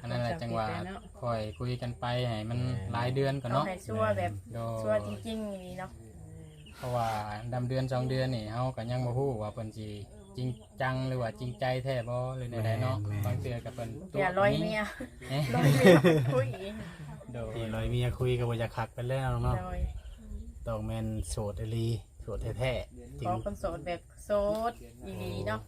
อันนั้นแหละจังหวะเนาะคอยคุยกันไปให้มันหลายเดือนก่อนเอาเนาะให้ชั่วแบบโดชั่วยจริงๆอย่างนี้เนาะเพราะว่าดำเดือนสองเดือนนี่เฮาก็ยังบ่ฮู้ว่าเพิ่นสิจริงจังหรือว่าจริงใจแท้บ่หรือใดๆเนาะบางเทื่อก็เพิ่นอย่าลอยเมียเอ๊ะลอยเมียคุยโดยที่ลอยเมียคุยกับว่าจะคักกันแล้วเนาะโดยต้องแม่นโสดอหลีโสดแท้ๆจริของคนโสดแบบโสดอีหลีเนาะ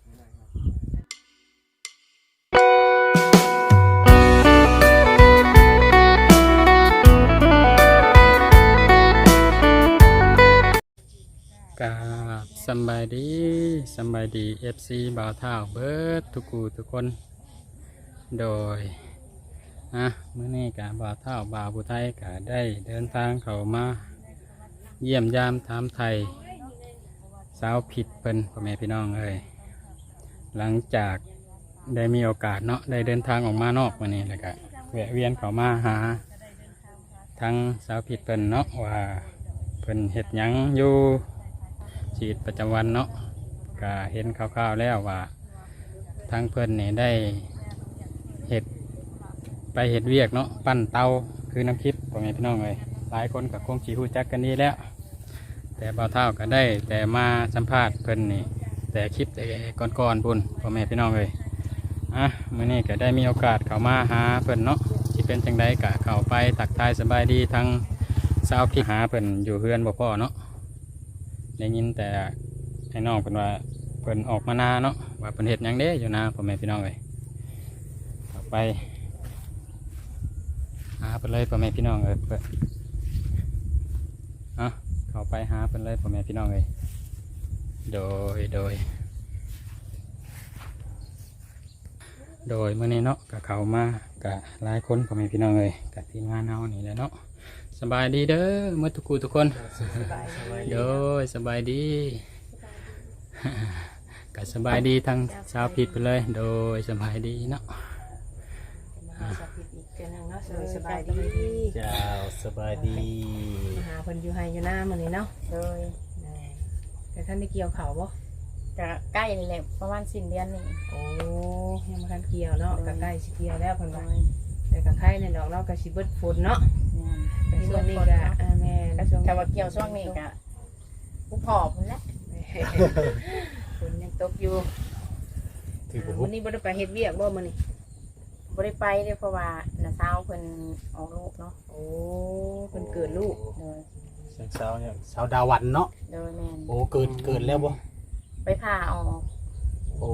กาบสบายดีสบายดี FC บ่าวเท่าเบิร์ดทุกูทุกคน โดยอะมื้อนี้กะบ่าวเท่าบ่าวผู้ไทยกะได้เดินทางเข้ามา เยี่ยมยามถามไทย สาวผิดเพิ่นพ่อแม่พี่น้องเอ้ยหลังจากได้มีโอกาสเนาะได้เดินทางออกมานอกวันนี้แล้วก็แวะเวียนเข้ามาหา ทั้งสาวผิดเพิ่นเนาะว่าเพิ่นเฮ็ดยังอยู่ ชีวิตประจำวันเนาะก็เห็นคร่าวๆแล้วว่าทางเพิ่อนนี่ได้เฮ็ดไปเฮ็ดเวียกเนาะปั้นเตาคือน้ำคิดพ่อแม่พี่น้องเอ้ยหลายคนก็คงสิฮู้จักกันดีแล้ว แต่บ่าวเท่าก็ได้แต่มาสัมภาษณ์เพิ่อนนี่แต่คลิปแต่ก่อนๆพุ่นพ่อแม่พี่น้องเลยอะมื้อนี้ก็ได้มีโอกาสเข้ามาหาเพิ่อนเนาะที่เป็นจังไดก็เข้าไปตักทายสบายดีทั้งสาวพี่หาเพิ่อนอยู่เฮือนบ่พ่อเนาะ ได้ยินแต่ให้น้องเพิ่นว่าเพิ่นออกมานาเนาะว่าเพิ่นเฮ็ดยังเด้อยู่นาพ่อแม่พี่น้องเลยเข้าไปหาเพิ่นเลยพ่อแม่พี่น้องเอ้ยเพิ่นอะเข้าไปหาเพิ่นเลยพ่อแม่พี่น้องเลยโดยโดย โดยเมื่อนี้เนาะกับเขามา กะหลายคนพ่อแม่พี่น้องเลยกับทีมงานเฮานี่แหละเนาะสบายดีเด้อเมื่อทุกคูทุกคนโดยสบายดีก็สบายดีทั้งชาวผิดไปเลย โดยสบายดีเนาะมาสักผิดอีกเทื่อนึงเนาะสบายดีเจ้าสบายดีมาหาเพิ่นอยู่ไห้อยู่หน้ามื้อนี้เนาะโดยแต่ท่านได้เกี่ยวเขาวบ่ ก็ใกล้นี่แหละประมาณสิ้นเดือนนี่โอ้ยังบ่ทันเกี่ยวเนาะก็ใกล้สิเกี่ยวแล้วเพิ่นโดว่ายแต่ก็ไข่ในดอกเราก็สิเบิดฝนเนาะเป็แต่นช่ช่ววงงนี้นี้ก็ก็อ่าแม่นช่วงแต่ว่าเกี่ยวช่วงนี้ก็ผู้ผอมแหละฝนยังตกอยู่ถืออ่าบุวันนี้บ่ได้ไปเฮ็ดเวียกบ่มื้อนี้บ่ได้ไปเลยเพราะว่าน้าสาวเพิ่นออกลูกเนาะโอ้เพิ่นเกิดลูกโดยเสียงสาวเนี่ยสาวดาวันเนาะโดยแม่นโอ้เกิดเกิดแล้วบ่ ไปผ่าออกโอ้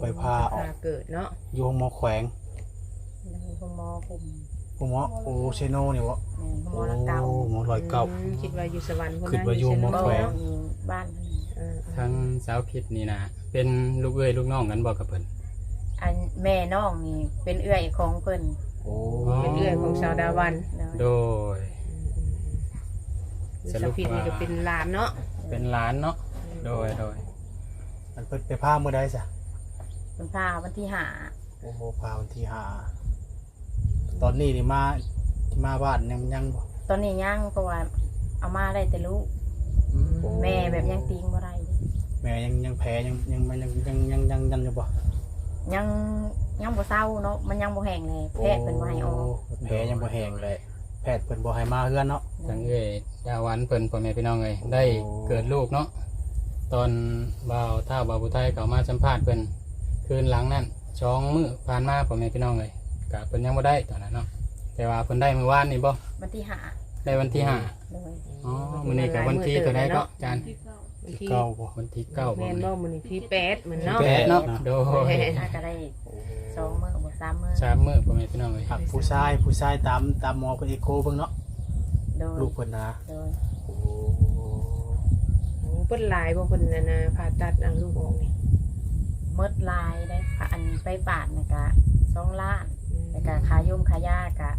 ไปพาออกพเกิดเนาะอยู่ห้องหมอแขวงแล้วมีคุณหมอคุมห้องหมอโอ้เชโนนี่บ่แม่นคุณหมโอ้อละเก่าหมอลอยเก่าอืมคิดว่าอยู่สวรรค์พุ่นคิดว่าอยู่หม้อบ่แขวง มีบ้านเพิ่นเออทั้งสาวผิดนี่นะเป็นลูกเอ้ยลูกน้องกันบอกกับเพิ่น อันแม่น้องนี่เป็นเอื้อยของเพิ่นโอ้เป็นเอื้อยของชาวดาวันโดยโดยสรุปนี่ก็เป็นหลานเนาะเป็นหล้านเนาะโดยโดย มันเพิ่นไปพาเมื่อใดซะเป็นผ่าวันที่ห้าโอ้โหพาวันที่ห้าตอนนี้นี่มามาบ้านยังยังบ่ตอนนี้ยังเพราะว่าเอามาได้แต่ลูกโอ้แม่แบบยังตีงบ่ได้แม่ยังยังแพ้ยังยังมันยังยังยังยังยังอยู่บ่ยังยังบ่เศร้าเนาะมันยังบ่แห้งเลยแพทย์เพิ่นบ่ให้ออกแผลยังบ่แห้งเลย แพทย์เพิ่นบ่ให้มาเฮือนเนาะทั้งเอ้ยดาวันเพิ่นพ่อแม่พี่น้องเลยได้โอ้เกิดลูกเนาะ ตอนบ่าวท่าบ่าวผู้ไทยเขามาสัมภาษณ์เพิ่นคืนหลังนั่นช่องมือผ่านมาพ่อแม่พี่น้องเลยกะเพิ่นยังบ่ได้ตอนนั้นเนาะแต่ว่าเพิ่นได้เมื่อวานนี่บ่วันที่ห้าได้วันที่ห้าโดยอ๋อมื้อนี้ก็วันที่เท่าใดก็อาจารย์วันที่ที่เก้าบ่วันที่เก้าบ่แม่นบ่มื้อนี้ที่แปดเหมือนเนาะแปดเนาะโดยน่าจะได้สองมื้อบ่สามมื้อสามมื้อพ่อแม่พี่น้องเลยครับผู้ชายผู้ชายตามตามหมอเพิ่นเอ็กโคเบิ่งเนาะโดยลูกเพิ่นนะโดยโอ้โอ้ เพิ่นหลายบ่เพิ่นน่ะนะผ่าตัดเอาลูกออกนี่หมดลายได้ค่ะอันไปปาดน่ะก็สองล้านอืมแล้วก็ค่ายมค่ายากะ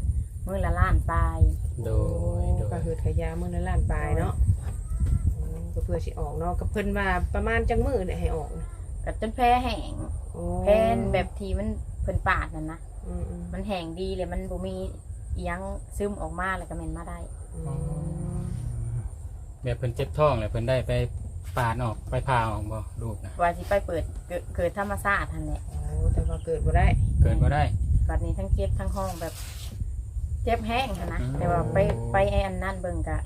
มื้อละล้านปลายโดโอ้ยโดก็ยคือขยามื้อละล้านปลายเนาะอืมก็เพื่อสิออกเนาะก็เพิ่นว่าประมาณจังมื้อได้ให้ออกนะก็จนแพ้แห้งโอ้แพ้นแบบที่มันเพิ่นปาดนั่นนะอืมอืมมันแห้งดีเลยมันบ่มีอิหยังซึมออกมาแล้วก็แม่นมาได้ อืม แบบเพิ่นเจ็บท้องเลยเพิ่นได้ไปปาดออกไปพาออกบ่ลูกนะว่าสิไปเปิดเกิดเกิดธรรมชาติทันแหละโอ้แต่ว่าเกิดบ่ได้ เกิดบ่ได้ บัดนี้ทั้งเจ็บทั้งห้องแบบ เจ็บแห้งหั้นนะอืม แต่ว่าไปไปไอ้อันนั้นเบิ่งกะ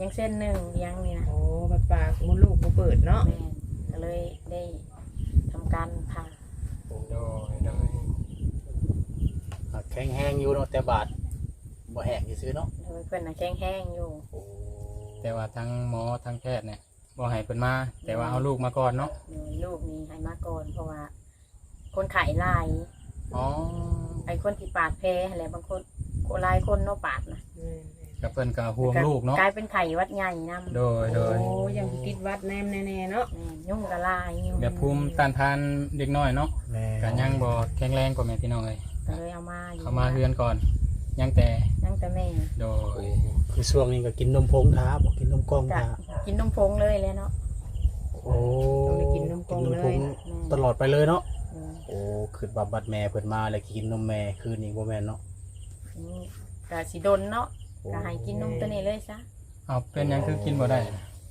ยังเส้นหนึ่งยังนี่นะโอ้แบบปากมดลูกบ่เปิดเนาะแม่นก็เลยได้ทำการผ่าโดยโดยอะแข็งแห้งอยู่เนาะแต่บาดบ่แห้งซื่อๆเนาะโดยเพิ่นน่ะแข็งแห้งอยู่ โอ้ แต่ว่าทั้งหมอทั้งแพทย์เนี่ยบ่ให้เพิ่นมา แต่ว่าเอาลูกมาก่อนเนาะโดยลูกนี้ให้มาก่อนเพราะว่า คนไข้หลาย อ๋อไอ้คนที่ปาดแพ้อะไรบางคนหลายคนเนาะปาดนะแม่นกับเพิ่นก็ห่วงลูกเนาะกลายเป็นไข้หวัดใหญ่นำโดยโดยโอ้ยังสิติดวัดแนมแน่ๆเนาะ แม่นยุ่งกะลายยุ่งแบบภูมิต้านทานเด็กน้อยเนาะแม่ก็ยังบ่แข็งแรงกว่าแม่พี่น้องเลยก็เลยเอามาอยู่ เขามาเฮือนก่อน ยังแต่นั่งแต่แม่โดยคือช่วงนี้ก็กินนมพงท้าบ่กินนมกล่องกะท้ากินนมพงเลยเลยเนาะ โอ้ต้องได้กินนมกล่องกินนมเลพยงแม่ตลอดไปเลยเนาะอืมโอ้คือบับบัดแม่เพิ่นมาแล้วกินนมแม่คืนนี้บ่แม่นเนาะอืมกะสิดนเนาะกะให้กินนมตัวนี้เลยซะเอาเป็นหยังคือกินบ่ได้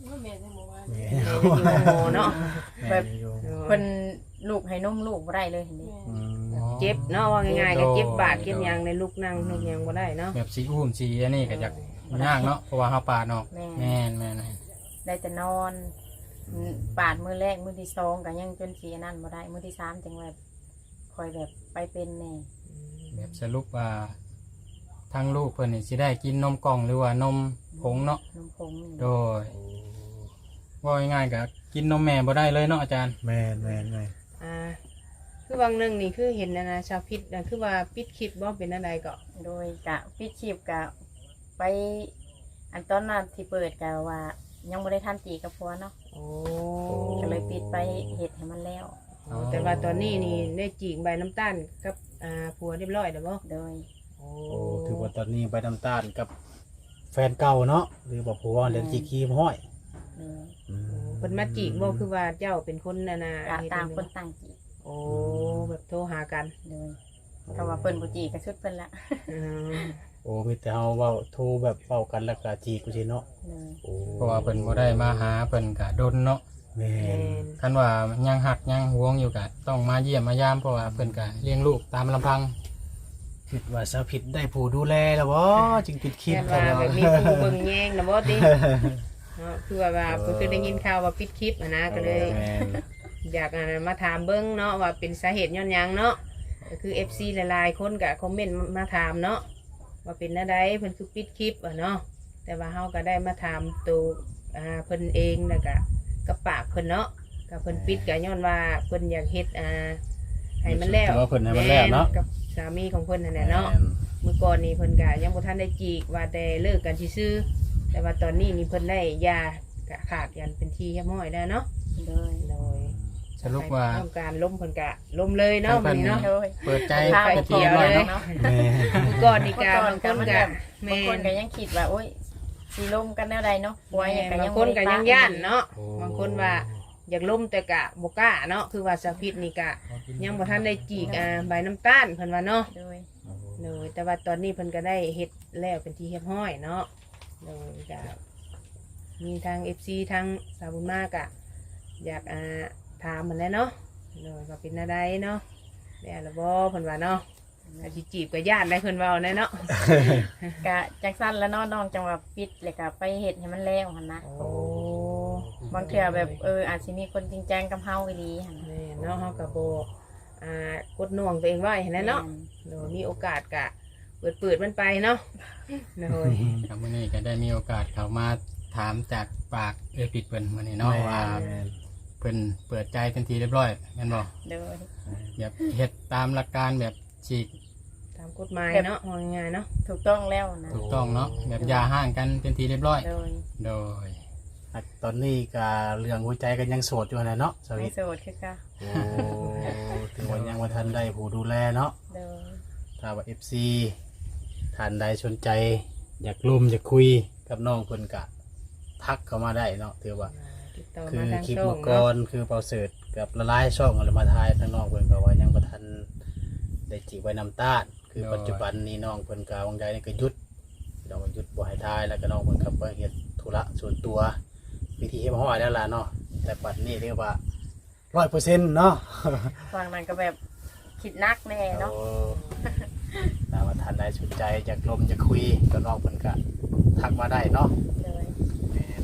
แม่แม่อยู่โมเนาะแม่อยู่เพิ่นลูกให้นมลูกบ่ได้เลยเห็นดิอืมอ๋อ เจ็บเนาะว่าง่ายๆก็เจ็บบาดโดยเจ็บหยังในลูกนั่งลูกหยังบ่ได้เนาะแบบสีอุ้มสีอันนี้ก็จะยากเนาะเพราะว่าเฮาปาดออกแม่ แม่นแม่นได้แต่นอนอืมปาดมือแรกมือที่สองก็ยังจนสีอันนั้นบ่ได้มือที่สามจังแบบคอยแบบไปเป็นแน่แบบสรุปว่าทั้งลูกเพิ่นนี่สิได้กินนมกล่องหรือว่านมผงเนาะนมผงนี่โดยว่าง่ายๆก็กินนมแม่บ่ได้เลยเนาะอาจารย์แม่นแม่นแม่นอ่า คือบางเรื่องนี่คือเห็นนะนะชาวพิษนะคือว่าปิดคลิปบ่เป็นอะไรก็โดยกะปิดชีพกะไป อันตอนนั้นที่เปิดกะว่า ยังบ่ได้ทันตีกับพัวเนาะโอ้ก็เลยปิดไปเห็ดให้มันแล้วโอ้แต่ว่าตอนนี้นี่ได้จีกใบน้ำตาลกับอ่าผัวเรียบร้อยแล้วบ่โดย โอ้โอ้ถือว่าตอนนี้ไปน้ำตาลกับแฟนเก่าเนาะหรือบอกผัวเรียนจีคีมห้อยโดยอืมเพิ่นมาจีกบ่คือว่าเจ้าเป็นคนน่ะนะกะเฮ็ดต่างให้คนต่างจี โอ้แบบโทรหากันโดยถ้าว่าเพิ่นบ่จีก็ชุดเพิ่นละอืมโอ้มีแต่เฮาเว้าโทรแบบเว้ากันแล้วก็จีกูสิเนาะโดยโอ้เพราะว่าเพิ่นบ่ได้มาหาเพิ่นก็ดนเนาะแม่แม่นนคันว่ายังหักยังห่วงอยู่ก็ต้องมาเยี่ยมมายามเพราะว่าเพิ่นก็เลี้ยงลูกตามลำพังคิดว่าสาวผิดได้ผู้ดูแลแล้วบ่จึงปิดคลิปแค่ว่าแบบมีผู้เบิ่งแยงนะบ่ติเนาะคือว่าว่าเพิ่นคือได้ยินข่าวว่าปิดคลิปอะนะก็เลย แม่น อยากอ่ามาถามเบิ้งเนาะว่าเป็นสาเหตุย้อนหยังเนาะก็คือ FC หลายๆคนก็คอมเมนต์มาถามเนาะว่าเป็นอะไรเพิ่นคือปิดคลิปอะเนาะแต่ว่าเฮาก็ได้มาถามตัวอ่าเพิ่นเองแล้วก็กับปากเพิ่นเนาะก็เพิ่นปิดก็ย้อนว่าเพิ่นอยากเฮ็ดอ่าให้มันแล้วถือว่าเพิ่นให้มันแล้วเนาะม่กับสามีของเพิ่นนั่นแหละเนาะ มื้อก่อนนี่เพิ่นก็ยังบ่ทันได้จีกว่าแต่เลิกกันซื่อๆแต่ว่าตอนนี้นี่เพิ่นได้หยาก็ขาดกันเป็นที่เรียบร้อยแล้วเนาะ โดย โดย สรุปว่า ต้องการล้มเพิ่นกะล้มเลยเนาะเพิ่มันนนี้เนาะโดยเปิดใจข้าวเป็นเขีที่ยวเรียบร้อยเลยเนาะเนาะแม่เมื่อก่อนนี่กะเมื่อก่อนบางคนก็มันกะแบบแม่บางคนก็ยังคิดว่าโอ๊ยสีลมกันแนวใดเนาะป่วยยังก็บายังงคนกะยังย่านเนาะโอ้บางคนว่าอยากล้มแต่กะบ่กล้าเนาะคือว่าสาพิษนี่กะ ยังบ่ทันได้จีกอ่าใบน้ำตาลเพิ่นว่าเนาะโดยเลยแต่ว่าตอนนี้เพิ่นก็ได้เฮ็ดแล้วเป็นที่เรียบร้อยเนาะเลยกะมีทาง FC ทางสาวบุญมากะอยากอ่า ถามมันแหล้วเนาะเลยว่าเป็นอะไรเนาะแล้วล่ะบ่เพิ่นว่าเนาะอาจสิจีบก็ย่านได้เพิ่นเว้าแน่เนาะกะจักสั้นแล้วเนาะน้องจังหวะปิดเลยกะไปเห็ดให้มันแล้วหันนะโอ้บางเทื่อแบบเอออาจจะมีคนจริงจังกับเฮาอีหลีหันนะแม่เนาะเฮาก็บ่อ่ากดหน่วงตัวเองไว้เห็นไหมเนาะโดยมีโอกาสกะเปิดเปิดมันไปเนาะโดยกับมื้อนี้ก็ได้มีโอกาสเข้ามาถามจากปากเอยปิดเพิ่นมื้อนี้เนาะว่าแม่นเพิ่นเปิดใจเป็นทีเรียบร้อยแม่นบ่โดยแบบเฮ็ดตามหลักการแบบฉีกตามกฎหมายเนาะว่าง่ายๆเนาะถูกต้องแล้วนะถูกต้องเนาะแบบอย่าห่างกันเป็นทีเรียบร้อย โดยโดย อะตอนนี้ก็เรื่องหัวใจกันยังโสดอยู่นะเนาะสไม่วิตโสดคือก็โอ้ถือว่ายังว่าทันได้ผู้ดูแลเนาะโดยถ้าว่า FC ท่านใดสนใจ อยากร่วมอยากคุยกับน้องเพิ่นกะทักเข้ามาได้เนาะถือว่า ติดต่อคือมาทางคลิปช่องเมื่อก่อเนาะนคือเปาเสิร์ตกับละลายช่องอะไรมาทายทางน้องเพิ่นก็ว่ายังบ่ทันได้จีบไว้น้ำตาลคือปัจจุบันนี้น้องเพิ่นก็วางใจนี่ก็หยุดน้องก็หยุดบ่ให้ทายแล้วก็น้องเพิ่นก็ไปเฮ็ดธุระส่วนตัววิธีเฮ็ดฮ้อยแล้วล่ะเนาะแต่ปัดนี้เรียกว่า100%เนาะ ฟังนั้นก็แบบคิดนักแน่เนาะโอ้ถ้าว่าท่านใดสนใจอยากลมจะคุยก็น้องเพิ่นก็ทักมาได้เนาะเลยแม่น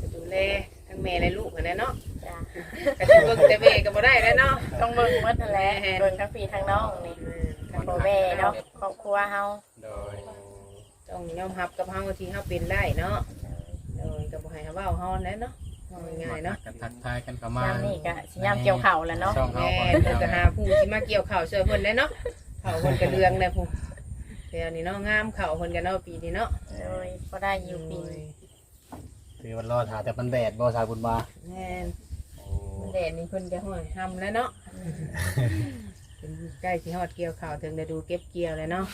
ก็ดูแล ทั้งแม่และลูกกันแหละเนาะจ้ะก็สิเบิ่งแต่แม่ก็บ่ได้แล้วเนาะต้องเบิ่งหมดนั่นแหละเบิ่งทั้งพี่ทั้งน้องนี่ทั้งพ่อแม่เนาะครอบครัวเฮาโดยต้องยอมรับกับเฮาที่เฮาเป็นได้เนาะโดยก็บ่ให้เฮาเว้าเฮาแหล้วเนาะว่าง่ายๆเนาะกันทักทายกันเข้ามายามนี่ก็สิยามเกี่ยวข้าวแล้วเนาะช่องเฮาแม่ก่อนเพิ่นก็หาผู้ที่มาเกี่ยวข้าวช่วยเพิ่นแหล้วเนาะข้าวเพิ่นก็เรืองแล้วผู้เดี๋ยวนี้เนาะงามข้าวเพิ่นก็เนาะปีนี้เนาะเลยก็ได้อยู่ปี ถือว่ารอถาแต่มันแดดบ่สาวบุญมาแม่นโอ้มันแดดนี่เพิ่นก็ห้อยห้ำแล้วเนาะเป็นใกล้สิฮอดเกี่ยวข้าวถึงได้ดูเก็บเกี่ยวแล้วเนาะ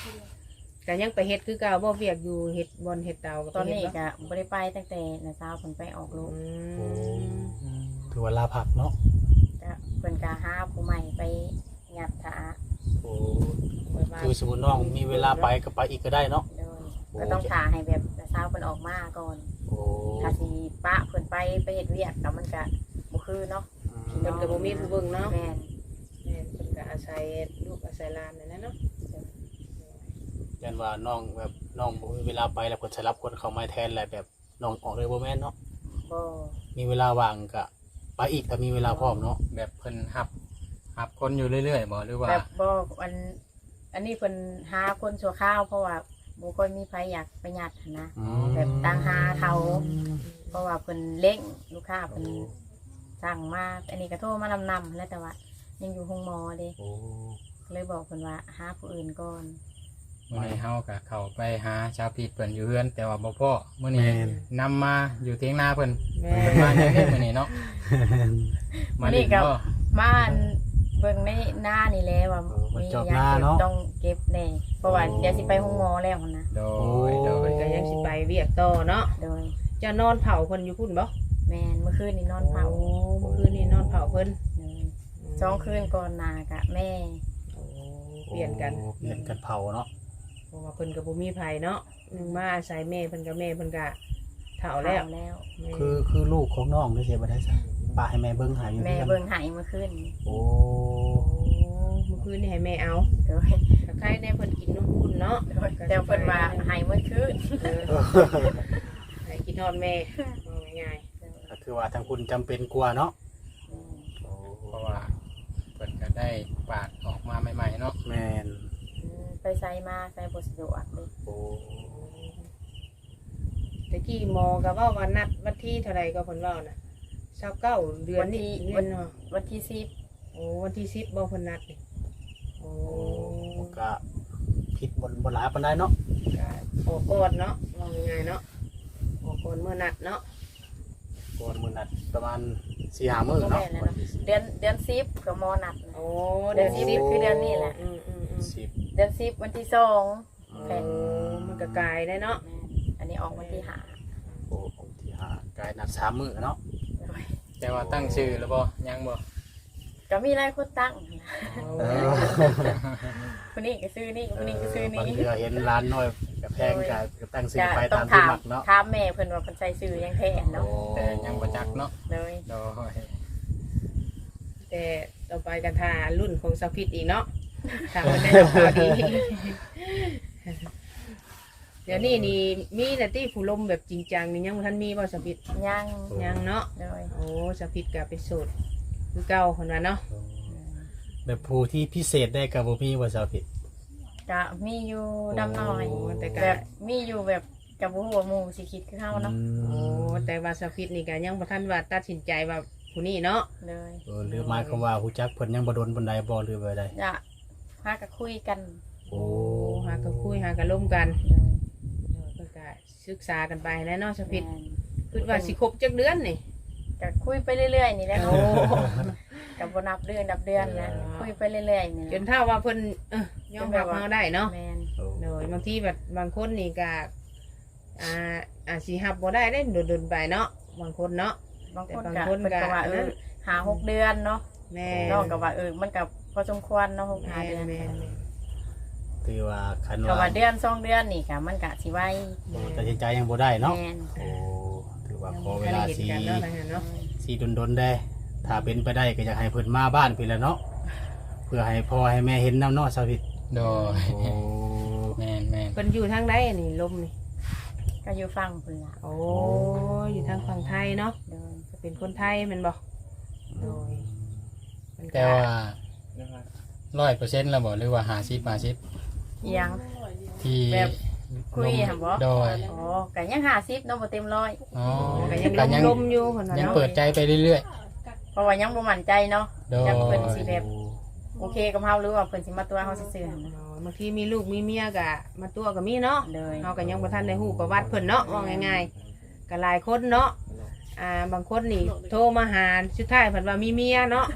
ก็ยังไปเฮ็ดคือเก่าบ่เวียกอยู่เฮ็ดบอนเฮ็ดเตาก็ตอนไปนี้เฮ็ดบ่ก็บ่ได้ไปตั้งแต่น้าสาวเพิ่นไปออกลูกอืโอ้มถือว่าลาพักเนาะก็เพิ่นก็หาผู้ใหม่ไปหยัดถาโอ้เปิดมาคือสมมุติน้องมีเวลาไปก็ไปอีกก็ได้เนาะเลยก็ต้องถาให้แบบน้าสาวเพิ่นออกมาก่อนโอ้ ถ้าสิปะเพิ่นไปไปเฮ็ดเวียกก็มันก็บ่คือเนาะเพิ่นก็บ่มีผู้เบิ่งเนาะแม่นแม่นเพิ่นก็อาศัยลูกอาศัยหลานนั่นแหละเนาะยันว่าน้องแบบน้องบ่มีเวลาไปแล้วคนสลับคนเข้ามาแทนแหละแบบน้องออกเลยบ่แม่นเนาะบ่มีเวลาว่างก็ไปอีกถ้ามีเวลาพร้อมเนาะแบบเพิ่นหับหับคนอยู่เรื่อยๆบ่หรือว่าแบบบ่อันอันนี้เพิ่นหาคนชั่วข้าวเพราะว่า บ่ค่อยมีไผอยากไปหยัดหั้นนะแบบต่างหาเขา เพราะว่าเพิ่นเล่งลูกค้าเพิ่นสั่งมาอันนี้ก็โทรมานำนำแล้วแต่ว่า ยังอยู่ห้องหมอเด้โอ้เลยบอกเพิ่นว่าหาผู้อื่นก่อนมื้อนี้เฮาก็เข้าไปหาชาวพีดเพิ่นอยู่เฮือนแต่ว่าบ่พอมื้อนี้แม่น นำมาอยู่เถียงนาเพิ่นแม่เพิ่นมาอย่างนี้มื้อนี้เนาะมาดิบ่มาอัน เบิ่งในหน้านี่แหละว่ามีหยังต้องเก็บแน่เพราะว่าเดี๋ยวสิไปห้องหมอแล้วหั่นนะโดยโดยเพิ่นก็ยังสิไปเวียกต่อเนาะโดยเจะนอนเผาเพิ่นอยู่พุ่นบ่แม่นเมื่อคืนนี่นอนเผาโอ้เมื่อคืนนี้นอนเผาเพิ่นโดยสองคืนก่อนหนากะแม่ โอ้เปลี่ยนกันโอ้เปลี่ยนกันเผาเนาะเพราะว่าเพิ่นก็บ่มีไผเนาะหนึงมาอาศัยแม่เพิ่นก็แม่เพิ่นก็เฒ่าแล้วแล้ว คือคือลูกของน้องได้เสียบ่ได้ซะ ป้าให้แม่เบิ่งหายอยู่แม่ที่นั่นเบิ่งใหายเมื่อคืนโอ้โอ้เมื่อคืนนี่ให้แม่เอาโดยถ้าใครแน่เพิ่นกินนมอุ่นเนาะโดยแต่เพิ่นว่าใหายเมื่อคืนเออให้กินฮอดแม่เอาง่ายก็คือว่าทางคุณจำเป็นกลัวเนาะเพราะว่าเพิ่นก็ได้ปาดออกมาใหม่ๆเนาะแม่นอืมไปใส่มาใส่บสะดวกเลยโอ้ๆตะกี้หมอก็ว่าวันนัดวันที่เท่าไหร่ก็เพิ่นเว้าน่ะ 29เดือนนี้เดือนเนาะวันที่สิบโอ้วันที่10บ่เพิ่นนัดนี่โอ้โอ้ก็ผิดบนบนหลายปานใดเนาะก็ออกก่อนเนาะว่าง่ายๆเนาะออกก่อนเมื่อนัดเนาะ ก่อนมื้อนัดประมาณ4-5มื้อก็เนาะแม่นแล้วเนาะเดือนเดือนสิบก็หมอนัดนะ โอ้เดือนสิบคือเดือนนี้แหละ อืมอืมอืมสิบเดือนสิบวันที่สองโอ้มันก็กลายได้เนาะแม่นอันนี้ออกวันที่ห้าโอ้องค์ที่ห้ากายนัดสามมื้อเนาะโดย แต่ว่าตั้งชื่อแล้วบ่ยังบ่ก็มีหลายคนตั้งนะเออคนนี้ก็ซื้อนี่คนนี้ก็ซื้อบางนี่เทื่อเห็นร้านน้อยกับแพงก็ก็ตั้งซื้อจะไปต้อตามงที่ถามมักเนาะถามแม่เพิ่นว่าเพิ่นใส่ซื้อยังแท้เนาะแต่ยังบ่จักเนาะเลยโดยแต่ต่อไปกันทารุ่นของสฟิตอีกเนาะถามมันได้ราคาดี เดี๋ยวนี้นี่มีแต่ที่ผู้ลมแบบจริงจังนี่ยังบ่ทันมีบ่สฟิตยังยังเนาะเลยโอ้สฟิตก็เป็นสูตรคือเก่าคนว่าเนาะแบบผู้ที่พิเศษได้กับบ่มีว่าซาผิด ก็มีอยู่ดำหน่อยโอ้แต่ก็แบบมีอยู่แบบกับหัวาหมูสิคิดคือเฮาเนาะโอ้แต่ว่าสฟิตนี่ก็ยังบ่ทันว่าตัดสินใจว่าผู้นี้เนาะเลยเออหรือหมายความว่าฮู้จักเพิ่นยังบ่โดนปานใดบ่หรือว่าใดจะพากันคุยกันโอ้หาก็คุยหาก็ล่มกันเลยเออเพิ่นก็ ศึกษากันไปแหล้วเนาะสฟิตแม่นคิดว่าสิครบจักเดือนนี่ก็คุยไปเรื่อยๆนี่แหละโอ้กับบนับเดือนนับเดือนนะคุยไปเรื่อยๆนี่จนถ้าว่าเพิ่นเอ้อยอมรับเราได้เนาะแมนโอ้โดยบางทีแบบบางคนนี่ก็อ่าอาจสิรับบ่ได้ได้โดนๆไปเนาะบางคนเนาะบางคนแต่ก็บางคนเพิ่นก็ว่าก็เออหาหกเดือนเนาะแม่น้องก็ว่าเออมันกับพอสมควรเนาะหกแม่หาเดือน แม่แม่ถือว่าคันก็ว่าว่าเดือนสองเดือนนี่ค่ะมันก็สิไว้โอ้ตัดสินใจยังบ่ได้เนาะแมนโอ้ถือว่าว่าขอเวลาเห็นสีกันเนาะทางนั้นเนาะสีดนๆได้ถ้าเป็นไปได้ก็อยากให้เพิ่นมาบ้านพี่ละเนาะเพื่อให้พ่อให้แม่เห็นน้ำเนาะสาวิตโดยโอ้แม่นแม่นเพิ่นอยู่ทางใดอันนี้ลมนี่ ก็อยู่ฟังพุ่นละโอ้อยู่ทางฝั่งไทยเนาะโดยจะเป็นคนไทยแม่นบ่โดยเพิ่นก็แต่ว่าร้อยเปอร์เซ็นต์แล้วบ่หรือว่าหาสิบมาสิบ อิหยัง ที่แบบคุยหั่นบ่โดยอ๋อก็ยัง50เนาะบ่เต็มร้อย อ๋อก็ยังก็ลมยังลมอยู่เพิ่นว่ายังเนาะเปิดใจไปเรื่อยเพราะว่ายังบ่มั่นใจเนาะ ๆ โดยจักเพิ่นสิแบบ โอเคกับเฮาหรือว่าเพิ่นสิมาตัวเฮาซื่อๆหั่นนะอ๋อบางทีมีลูกมีเมียก็มาตัวก็มีเนาะเลยเฮาก็ยังบ่ทันได้ฮู้ประวัติเพิ่นเนาะว่าง่ายๆก็หลายคนเนาะ อ่าบางคนนี่โทรมาหาสุดท้ายเพิ่นว่ามีเมียเนาะ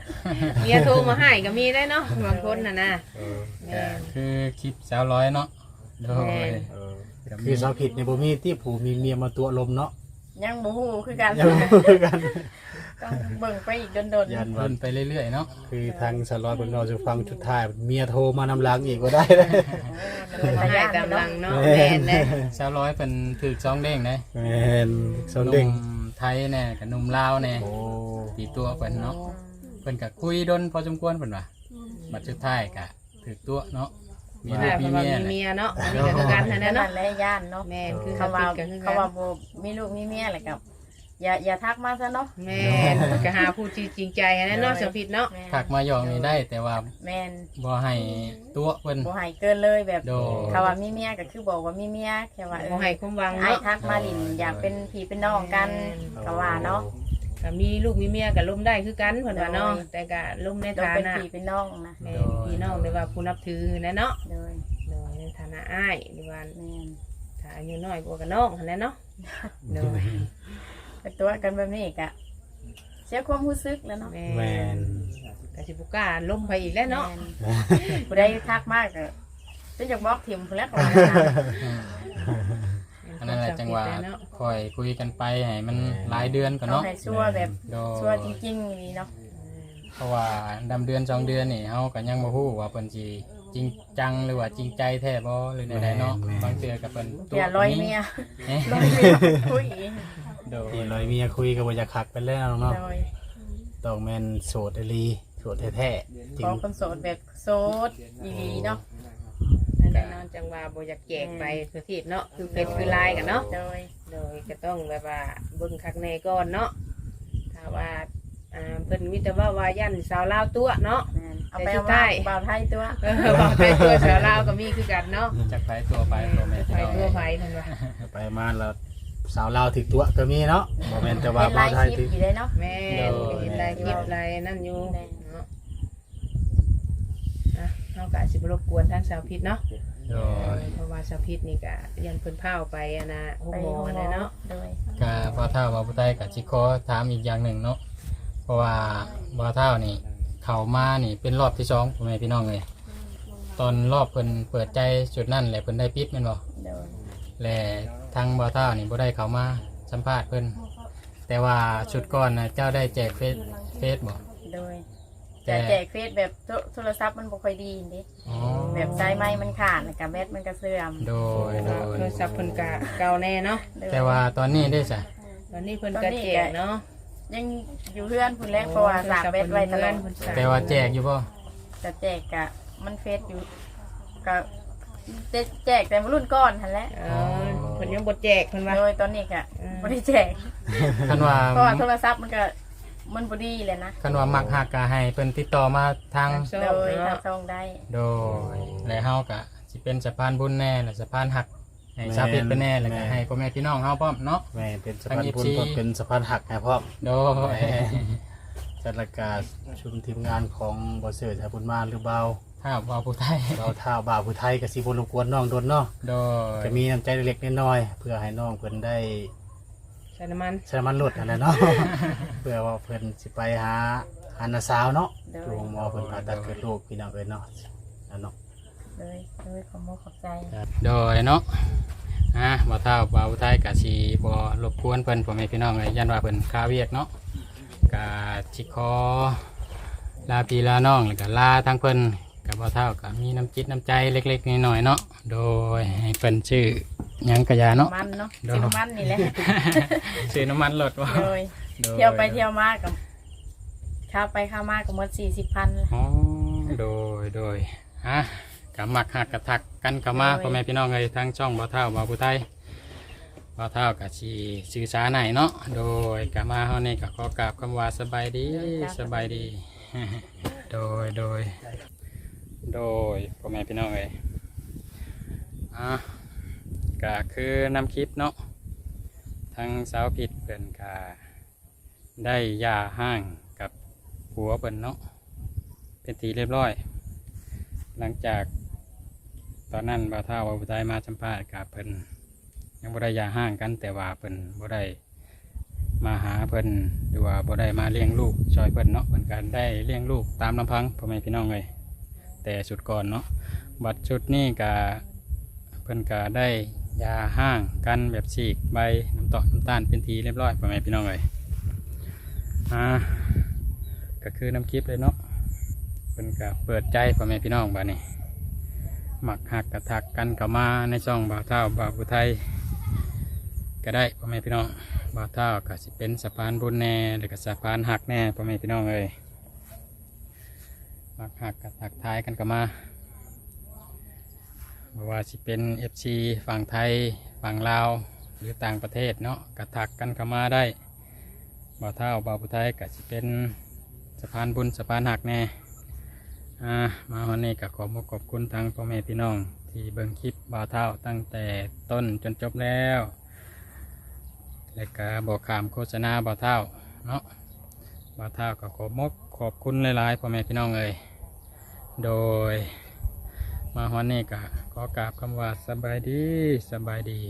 เมียโทรมาให้ก็มีได้เนาะบางคนน่ะนะเออแม่ก็นคือคลิปสาวร้อยเนาะโดแม่ยนเออคือสาวผิดในบ่มีที่ผู้มีเมียมาตัวลมเนาะยังบ่ฮู้คือกันยังบ่คือกันต้องเบิ่งไปอีกโดนๆยันเพิ่วันนไปเรื่อยๆเนาะคือทางสลอยบนเราจะฟังจุดท้ายเมียโทรมานำหลังอีกก็ได้เลยโทรมาให้ตามหลังเนาะแม่แม่นนเด้สาวร้อยเป็นถือซองเด้งนะแมนสนเด้ง หนุ่มไทยแน่กับหนุ่มลาวแน่โอ้ตีตัวเพิ่นเนาะเพิ่นก็คุยดนพอสมควรเพิ่นว่าบัดสุดท้ายก็ถือตัวเนาะมีใช่ลูกเพมีราะว่าเมียมีแหละเมียเนาะอันนี้ก็คือกันนั่นแหละนั่เนาะนแหละย่านเนาะแม่นคือเขาเขาว่าติดก็คือกัเขานว่าบ่มีลูกมีเมียอะไรกับ อย่าอย่าทักมาซะเนาะแม่นก็หาผู้ที่จริงใจให้นะเนาะสมผิดเนาะแม่นผักมาหยองนี่ได้แต่ว่าแม่นบ่ให้ตัวเพิ่น บ่ให้เกินเลยแบบโดเขาว่ามีเมียก็คือบอกว่ามีเมียแค่ว่าเอบ่อให้ความหวังไอ้เนาะทักมาลินอยากเป็นพี่เป็นน้องกันก็ว่าเนาะ ก็มีลูกมีเมียก็ล้มได้คือกันเพิ่นว่าเนาะโดย แต่ก็ล้มในต้องฐาเป็นนะพี่เป็นน้องนะแม่นพี่น้องหรือว่าผู้นับถือนะเนาะโดยโดยในฐานะอ้ายหรือว่า แม่นถ้าอายุน้อยกว่าก็น้องหั่นแหละเนาะ โดย เป็นตัวกันแบบนี้ก็เสียความรู้สึกแล้วเนาะแม่แมนก็สิบ่กล้าล้มไปอีกแล้วเนาะแม่นผู้ใดทักมากก็จะอยากบอกถิ่มผู้แรกของมันนะอันนั้นแหละจังหวะเนาะคอยคุยกันไปให้มันหลายเดือนก่อนต้องเนาะให้ชั่วแบบโดชั่วยจริงๆนี่เนาะเพราะว่าดำเดือนสองเดือนนี่เฮาก็ยังบ่ฮู้ว่าเพิ่นสิจริงจังหรือว่าจริงใจแท้บ่หรือใดๆเนาะบางเทื่อก็เพิ่นอย่าลอยเมียเอ๊ะลอยเมียคุย โดยที่ลอยเมียคุยกับว่าจะคักไปแล้วเนาะโดยต้องแมนโสดอหลีโสดแท้ๆจริของคนโสดแบบโสดอีหลีเนาะนั่นแหละเนาะจังหวะบ่อยากแจกไปคือทีบเนาะคือเฟซคือไลน์กันเนาะโดยโดยก็ต้องแบบว่าเบิ่งคักแน่ก่อนเนาะถ้าว่าอ่าเพิ่นมีแต่ว่าว่ายันสาวลาวตัวเนาะแม่นเอาไปแต่สุเอาดมาท้ายบ่าวไทยตัวเออบอกไปตัวสาวลาวก็มีคือกันเนาะจักไปตัวไปตัวแม่ไปตัวไผเพิ่นว่าไปมาแล้ว สาวลาวถึกตัวก็มีเนาะบ่แม่นแต่ว่าเป็นบ่าลายวไทยคลิถึปกอยู่ได้เนาะ แม่นก็เห็นลายคลิปลายนั่นอยู่เนาะอะเฮาก็อาจสิบ่รบกวนทางสาวพิษเนาะโดยเพราะว่าสาวพิษนี่ก็ยันเพิ่นพาไปอะนะหกไปโมงห้องอะหมนะอเนาะโดยกาบ่าวเท่าบ่าวผู้ใต้กับชิคอถามอีกอย่างหนึ่งเนาะเพราะว่าบ่าวเท่านี่ เข้ามานี่เป็นรอบที่สองพ่อแม่พี่น้องเลยตอนรอบเพิ่นเปิดใจจุดนั่นแหละเพิ่นได้ปิดแม่นบ่โดย และ ทางบ่าวเท่านี่บ่ได้เข้ามาสัมภาษณ์เพิ่นแต่ว่าชุดก่อนนะเจ้าได้แจกเฟซเฟซบ่โดยแจแต่กแจกเฟซแบบโทโทรศัพท์มันบ่ค่อยดีนี่อ๋อแบบสายไม้มันขาดแล้วกับแบตมันก็เสื่อมโดยโดยโทรศัพท์เพิ่นก็เก่าแน่เนาะโดยแต่ว่าตอนนี้ได้จ้ะตอนนี้เพิ่นก็แจกเนาะยังอยู่เพื่อนพุ่นแรกเพราะว่าสากแบตไว้ตลอดแต่ว่าแจกอยู่บ่แต่แจกกะมันเฟซอยู่ก็แจก แจกแต่รุ่นก้อนทันแหล้วเออเพิ่นยังบ่แจกเพิ่นว่า โดยตอนนี้กะอืมไม่ได้แจกคันว่าเพราะว่าโทรศัพท์มันก็มันบดีเลยนะคันว่ามักฮักก็ให้เพิ่นติดต่อมาทางโซ่โดยเนาะทางซองได้ โดยและเฮาก็สิเป็นสะพานบุญแน่และสะพานหักให้ชาวเพชรไปแน่แล้วก็ให้พ่อแม่พี่น้องเฮาพร้อมเนาะ แม่เป็นสะพานทางบุญ FC ก็เป็นสะพานหักให้พร้อมโดยจัดรายการชุมทีมงานของบ่เสิร์ชบุญมาหรือเบา ถ้าว่าผู้ไทยเบาท่าบ่าวผู้ไทยก็สิบ่รบกวนน้องโดนเนาะโดยจะมีน้ำใจเล็กๆน้อยๆเพื่อให้น้องเพิ่นได้ใช้น้ำมันใช้มันลดอะไรเนาะ เพื่อว่าเพิ่นสิไปหาหานาสาวเนาะโดยโรงหมอเพิ่นผ่าตัดเกิดลูกพี่น้องเอ้ยเนาะอันเนาะโดยโดยขอมขอบใจโดยเนาะอะบ่เท่าบ่าวผู้ไทยก็สิบ่รบกวนเพิ่นพ่อแม่พี่น้องเลยยันว่าเพิ่นคาเวียกเนาะก็สิขอลาพี่ลาน้องแล้วก็ลาทั้งเพิ่น กับบ่เท่าก็มีน้ำจิตน้ำใจเล็กๆน้อยๆเนาะโดยให้เพิ่นชื่อหยังกะยาเนาะ มันเนาะเดี๋ยวซื้อมันนี่แหละซื้อน้ำมันรถวะโดยเที่ยวไปเที่ยวมากับข้าวไปข้าวมากับหมดสี่สิบพันอ๋อโดยโดยฮะกับมักหักกระทักกันเข้ามาโดย พ่อแม่พี่น้องเลยทั้งช่องบ่าวเท่าบ่าวผู้ไทยบ่าวเท่ากับชีสื่อสารไหนเนาะโดยกามาเฮานี่ก็ขอกราบคำว่าสบายดีสบายดี โดยโดย โดยพ่อแม่พี่น้องเลยอะก็คือนำคลิปเนาะทั้งสาวผิดเปิ่นกาได้ยาห้างกับผัวเปิ่นเนาะเป็นทีเรียบร้อย หลังจากตอนนั้นบ่าวเท่าบ่าวผู้ไทยมาสัมภาษณ์กับเพิ่นยังบ่ได้ยาห้างกันแต่ว่าเพิ่นบ่ได้มาหาเพิ่นหรือว่าบ่ได้มาเลี้ยงลูกช่วยเพิ่นเนาะเพิ่นก็ได้เลี้ยงลูกตามลำพังพ่อแม่พี่น้องเลย แต่สุดก่อนเนาะบัดชุดนี้ก็เพิ่นก็ได้ยาห้างกันแบบฉีกใบน้ำตาลน้ำตาลเป็นทีเรียบร้อยพ่อแม่พี่น้องเลยอ่าก็คือน้ำคลิปเลยเนาะเพิ่นก็เปิดใจพ่อแม่พี่น้องบ้านี้หมักหักกระทักกันเข้ามาในช่องบ่าวเท่าบ่าวผู้ไทย ก็ได้พ่อแม่พี่น้องบ่าวเท่าก็สิเป็นสะพานบุญแน่หรือก็สะพานหักแน่พ่อแม่พี่น้องเลย มักหักกระทักทายกันเข้ามาบ่ว่าสิเป็น FC ฝั่งไทยฝั่งลาวหรือต่างประเทศเนาะกระทักกันเข้ามาได้บ่าวเท่าบ่าวผู้ไทยก็สิเป็นสะพานบุญสะพานหักแน่อ่ามาวันนี้ก็ขอบขอบคุณทางพ่อแม่พี่น้อง ที่เบิ่งคลิปบ่าวเท่าตั้งแต่ต้นจนจบแล้ว และก็บอกขามโฆษณาบ่าวเท่าเนาะบ่าวเท่าก็ขอมกขอบคุณหลายๆพ่อแม่พี่น้องเลย โดย มาวันนี้ก็ขอกราบคำว่าสบายดีสบายดี